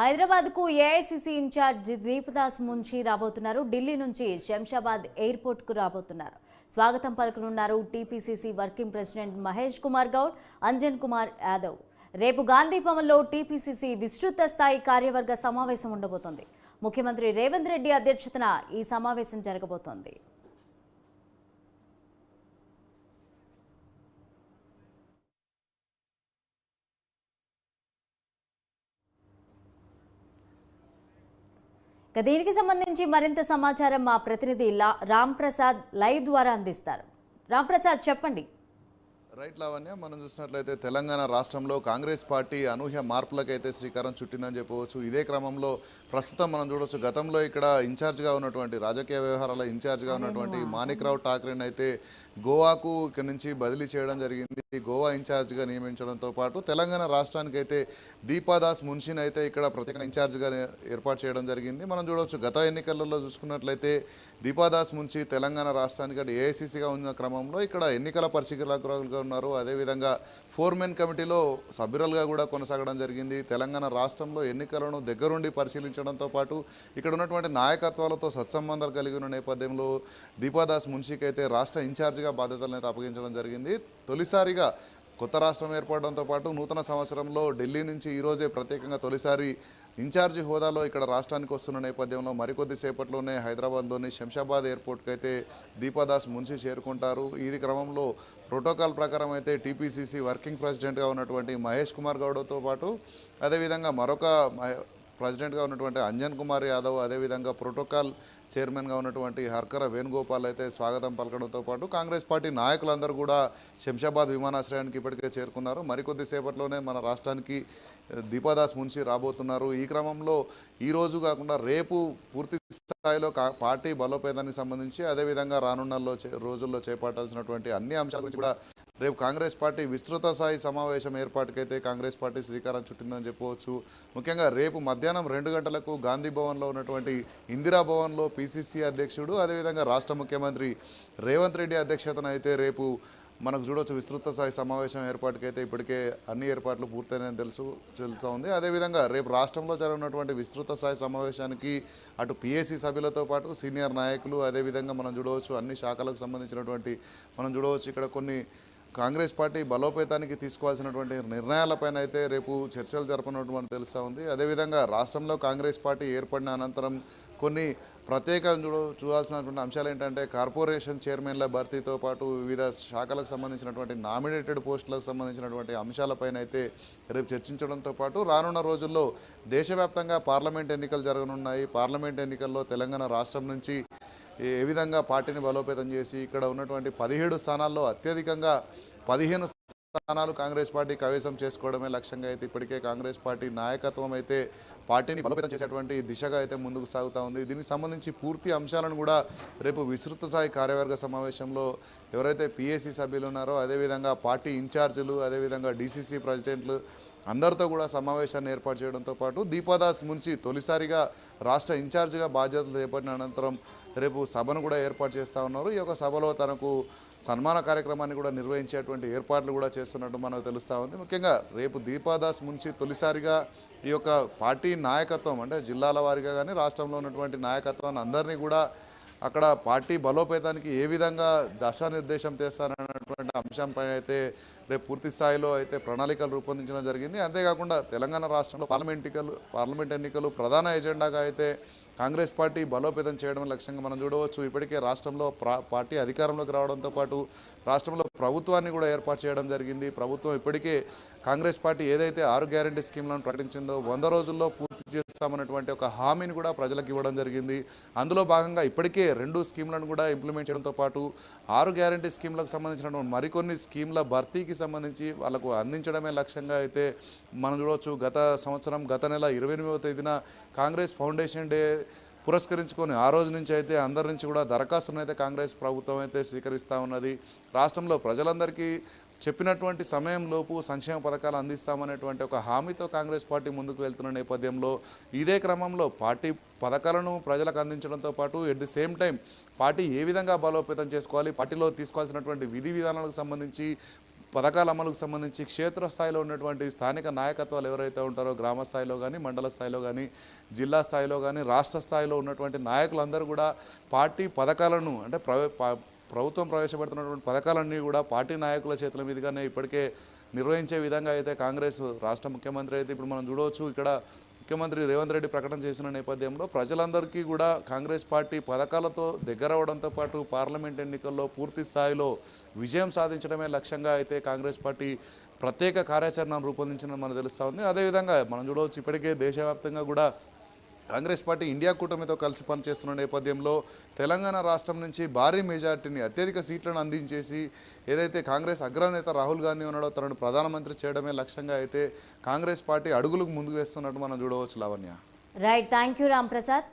హైదరాబాద్కు AICC incharge Deepa Das ముంచి రాబోతున్నారు. ఢిల్లీ నుంచి శంషాబాద్ ఎయిర్పోర్ట్కు రాబోతున్నారు. స్వాగతం పలుకనున్నారు TPCC working president Mahesh Kumar Goud Anjan Kumar Yadav. రేపు గాంధీ భవన్లో టీపీసీసీ విస్తృత స్థాయి కార్యవర్గ సమావేశం ఉండబోతోంది. ముఖ్యమంత్రి రేవంత్ రెడ్డి అధ్యక్షతన ఈ సమావేశం జరగబోతోంది. దీనికి సంబంధించి మరింత సమాచారం మా ప్రతినిధి లా- రామ్ ప్రసాద్ లైవ్ ద్వారా అందిస్తారు. రామ్ ప్రసాద్ చెప్పండి. రైట్ లావణ్య మనం చూసినట్లయితే తెలంగాణ రాష్ట్రంలో కాంగ్రెస్ పార్టీ అనూహ్య మార్పులకైతే శ్రీకారం చుట్టిందని చెప్పవచ్చు. ఇదే క్రమంలో ప్రస్తుతం మనం చూడవచ్చు గతంలో ఇక్కడ ఇన్ఛార్జ్గా ఉన్నటువంటి రాజకీయ వ్యవహారాల ఇన్ఛార్జ్గా ఉన్నటువంటి మాణిక్రావు ఠాక్రేని అయితే గోవాకు ఇక్కడ నుంచి బదిలీ చేయడం జరిగింది. గోవా ఇన్ఛార్జ్గా నియమించడంతో పాటు తెలంగాణ రాష్ట్రానికి అయితే దీపాదాస్ మున్షిని అయితే ఇక్కడ ప్రత్యేక ఇన్ఛార్జ్గా ఏర్పాటు చేయడం జరిగింది. మనం చూడవచ్చు గత ఎన్నికలలో చూసుకున్నట్లయితే దీపాదాస్ మున్షి తెలంగాణ రాష్ట్రానికి అంటే ఏఐసీసీగా ఉన్న క్రమంలో ఇక్కడ ఎన్నికల పరిశీలకులుగా ఉన్నారు. అదేవిధంగా ఫోర్మెన్ కమిటీలో సభ్యురాలుగా కూడా కొనసాగడం జరిగింది. తెలంగాణ రాష్ట్రంలో ఎన్నికలను దగ్గరుండి పరిశీలించడంతో పాటు ఇక్కడ ఉన్నటువంటి నాయకత్వాలతో సత్సంబంధాలు కలిగి ఉన్న నేపథ్యంలో దీపాదాస్ మున్షికి అయితే రాష్ట్ర ఇన్ఛార్జిగా బాధ్యతలను అయితే అప్పగించడం జరిగింది. తొలిసారిగా కొత్త రాష్ట్రం ఏర్పడడంతో పాటు నూతన సంవత్సరంలో ఢిల్లీ నుంచి ఈరోజే ప్రత్యేకంగా తొలిసారి ఇన్ఛార్జి హోదాలో ఇక్కడ రాష్ట్రానికి వస్తున్న నేపథ్యంలో మరికొద్ది సేపట్లోనే హైదరాబాద్లోని శంషాబాద్ ఎయిర్పోర్ట్కి అయితే దీపాదాస్ మున్షి చేరుకుంటారు. ఇది క్రమంలో ప్రోటోకాల్ ప్రకారం అయితే టీపీసీసీ వర్కింగ్ ప్రెసిడెంట్గా ఉన్నటువంటి మహేష్ కుమార్ గౌడతో పాటు అదేవిధంగా మరొక ప్రెసిడెంట్గా ఉన్నటువంటి అంజన్ కుమార్ యాదవ్ అదేవిధంగా ప్రోటోకాల్ చైర్మన్గా ఉన్నటువంటి హర్కర వేణుగోపాల్ అయితే స్వాగతం పలకడంతో పాటు కాంగ్రెస్ పార్టీ నాయకులందరూ కూడా శంషాబాద్ విమానాశ్రయానికి ఇప్పటికే చేరుకున్నారు. మరికొద్ది సేపట్లోనే మన రాష్ట్రానికి దీపాదాస్ మున్షి రాబోతున్నారు. ఈ క్రమంలో ఈరోజు కాకుండా రేపు పూర్తి స్థాయిలో కా- పార్టీ బలోపేతానికి సంబంధించి అదేవిధంగా రానున్న చే- రోజుల్లో చేపట్టాల్సినటువంటి అన్ని అంశాల గురించి కూడా రేపు కాంగ్రెస్ పార్టీ విస్తృత స్థాయి సమావేశం ఏర్పాటుకైతే కాంగ్రెస్ పార్టీ శ్రీకారం చుట్టిందని చెప్పవచ్చు. ముఖ్యంగా రేపు మధ్యాహ్నం రెండు గంటలకు గాంధీ భవన్లో ఉన్నటువంటి ఇందిరా భవన్లో పిసిసి అధ్యక్షుడు అదేవిధంగా రాష్ట్ర ముఖ్యమంత్రి రేవంత్ రెడ్డి అధ్యక్షతన అయితే రేపు మనకు చూడవచ్చు విస్తృత స్థాయి సమావేశం ఏర్పాటుకైతే ఇప్పటికే అన్ని ఏర్పాట్లు పూర్తయినాయని తెలుసు తెలుస్తూ ఉంది. అదేవిధంగా రేపు రాష్ట్రంలో జరగనున్నటువంటి విస్తృత స్థాయి సమావేశానికి అటు పిఎస్సి సభ్యులతో పాటు సీనియర్ నాయకులు అదేవిధంగా మనం చూడవచ్చు అన్ని శాఖలకు సంబంధించినటువంటి మనం చూడవచ్చు ఇక్కడ కొన్ని కాంగ్రెస్ పార్టీ బలోపేతానికి తీసుకోవాల్సినటువంటి నిర్ణయాలపైన అయితే రేపు చర్చలు జరపనటువంటి మనకు తెలుస్తూ ఉంది. అదేవిధంగా రాష్ట్రంలో కాంగ్రెస్ పార్టీ ఏర్పడిన అనంతరం కొన్ని ప్రత్యేక చూడాల్సినటువంటి అంశాలు ఏంటంటే కార్పొరేషన్ చైర్మన్ల భర్తీతో పాటు వివిధ శాఖలకు సంబంధించినటువంటి నామినేటెడ్ పోస్టులకు సంబంధించినటువంటి అంశాలపైన అయితే రేపు చర్చించడంతో పాటు రానున్న రోజుల్లో దేశవ్యాప్తంగా పార్లమెంట్ ఎన్నికలు జరగనున్నాయి. పార్లమెంట్ ఎన్నికల్లో తెలంగాణ రాష్ట్రం నుంచి ఏ విధంగా పార్టీని బలోపేతం చేసి ఇక్కడ ఉన్నటువంటి పదిహేడు స్థానాల్లో అత్యధికంగా పదిహేను స్థానాలు కాంగ్రెస్ పార్టీ కవేశం చేసుకోవడమే లక్ష్యంగా అయితే ఇప్పటికే కాంగ్రెస్ పార్టీ నాయకత్వం అయితే పార్టీని బలోపేతం చేసేటువంటి దిశగా అయితే ముందుకు సాగుతూ ఉంది. దీనికి సంబంధించి పూర్తి అంశాలను కూడా రేపు విస్తృత స్థాయి కార్యవర్గ సమావేశంలో ఎవరైతే పిఎస్సి సభ్యులు ఉన్నారో అదేవిధంగా పార్టీ ఇన్ఛార్జీలు అదేవిధంగా డీసీసీ ప్రెసిడెంట్లు అందరితో కూడా సమావేశాన్ని ఏర్పాటు చేయడంతో పాటు దీపాదాస్ మున్షి తొలిసారిగా రాష్ట్ర ఇన్ఛార్జిగా బాధ్యతలు చేపట్టిన అనంతరం రేపు సభను కూడా ఏర్పాటు చేస్తూ ఉన్నారు. ఈ యొక్క సభలో తనకు సన్మాన కార్యక్రమాన్ని కూడా నిర్వహించేటువంటి ఏర్పాట్లు కూడా చేస్తున్నట్టు మనకు తెలుస్తూ ఉంది. ముఖ్యంగా రేపు దీపాదాస్ మున్షి తొలిసారిగా ఈ యొక్క పార్టీ నాయకత్వం అంటే జిల్లాల వారిగా కానీ రాష్ట్రంలో ఉన్నటువంటి నాయకత్వాన్ని అందరినీ కూడా అక్కడ పార్టీ బలోపేతానికి ఏ విధంగా దశానిర్దేశం చేస్తారన్నటువంటి అంశంపై అయితే రేపు పూర్తి స్థాయిలో అయితే ప్రణాళికలు రూపొందించడం జరిగింది. అంతేకాకుండా తెలంగాణ రాష్ట్రంలో పార్లమెంట్ ఎన్నికలు పార్లమెంట్ ఎన్నికలు ప్రధాన ఎజెండాగా అయితే కాంగ్రెస్ పార్టీ బలోపేతం చేయడం లక్ష్యంగా మనం చూడవచ్చు. ఇప్పటికే రాష్ట్రంలో పార్టీ అధికారంలోకి రావడంతో పాటు రాష్ట్రంలో ప్రభుత్వాన్ని కూడా ఏర్పాటు చేయడం జరిగింది. ప్రభుత్వం ఇప్పటికే కాంగ్రెస్ పార్టీ ఏదైతే ఆరు గ్యారంటీ స్కీమ్లను ప్రకటించిందో వంద రోజుల్లో పూర్తి చేస్తామన్నటువంటి ఒక హామీని కూడా ప్రజలకు ఇవ్వడం జరిగింది. అందులో భాగంగా ఇప్పటికే రెండు స్కీమ్లను కూడా ఇంప్లిమెంట్ చేయడంతో పాటు ఆరు గ్యారంటీ స్కీమ్లకు సంబంధించినటువంటి మరికొన్ని స్కీమ్ల భర్తీకి సంబంధించి వాళ్ళకు అందించడమే లక్ష్యంగా అయితే మనం చూడవచ్చు. గత సంవత్సరం గత నెల ఇరవై తేదీన కాంగ్రెస్ ఫౌండేషన్ డే పురస్కరించుకొని ఆ రోజు నుంచి అయితే అందరి నుంచి కూడా దరఖాస్తును అయితే కాంగ్రెస్ ప్రభుత్వం అయితే స్వీకరిస్తూ ఉన్నది. రాష్ట్రంలో ప్రజలందరికీ చెప్పినటువంటి సమయంలోపు సంక్షేమ పథకాలు అందిస్తామనేటువంటి ఒక హామీతో కాంగ్రెస్ పార్టీ ముందుకు వెళ్తున్న నేపథ్యంలో ఇదే క్రమంలో పార్టీ పథకాలను ప్రజలకు అందించడంతో పాటు at the same time party ఏ విధంగా బలోపేతం చేసుకోవాలి పార్టీలో తీసుకోవాల్సినటువంటి విధి విధానాలకు సంబంధించి పథకాల అమలుకు సంబంధించి క్షేత్రస్థాయిలో ఉన్నటువంటి స్థానిక నాయకత్వాలు ఎవరైతే ఉంటారో గ్రామ స్థాయిలో కానీ మండల స్థాయిలో కానీ జిల్లా స్థాయిలో కానీ రాష్ట్ర స్థాయిలో ఉన్నటువంటి నాయకులందరూ కూడా పార్టీ పథకాలను అంటే ప్రభుత్వం ప్రవేశపెడుతున్నటువంటి పథకాలన్నీ కూడా పార్టీ నాయకుల చేతుల మీదుగానే ఇప్పటికే నిర్వహించే విధంగా అయితే కాంగ్రెస్ రాష్ట్ర ముఖ్యమంత్రి అయితే ఇప్పుడు మనం చూడవచ్చు. ఇక్కడ ముఖ్యమంత్రి రేవంత్ రెడ్డి ప్రకటన చేసిన నేపథ్యంలో ప్రజలందరికీ కూడా కాంగ్రెస్ పార్టీ పథకాలతో దగ్గర అవడంతో పాటు పార్లమెంట్ ఎన్నికల్లో పూర్తి స్థాయిలో విజయం సాధించడమే లక్ష్యంగా అయితే కాంగ్రెస్ పార్టీ ప్రత్యేక కార్యాచరణను రూపొందించిన మనకు తెలుస్తూ ఉంది. అదేవిధంగా మనం చూడవచ్చు ఇప్పటికే దేశవ్యాప్తంగా కూడా కాంగ్రెస్ పార్టీ ఇండియా కూటమితో కలిసి పనిచేస్తున్న నేపథ్యంలో తెలంగాణ రాష్ట్రం నుంచి భారీ మెజార్టీని అత్యధిక సీట్లను అందించేసి ఏదైతే కాంగ్రెస్ అగ్రనేత రాహుల్ గాంధీ ఉన్నాడో తనను ప్రధానమంత్రి చేయడమే లక్ష్యంగా అయితే కాంగ్రెస్ పార్టీ అడుగులకు ముందుకు వేస్తున్నట్టు మనం చూడవచ్చు Lavanya. Right thank you Ram Prasad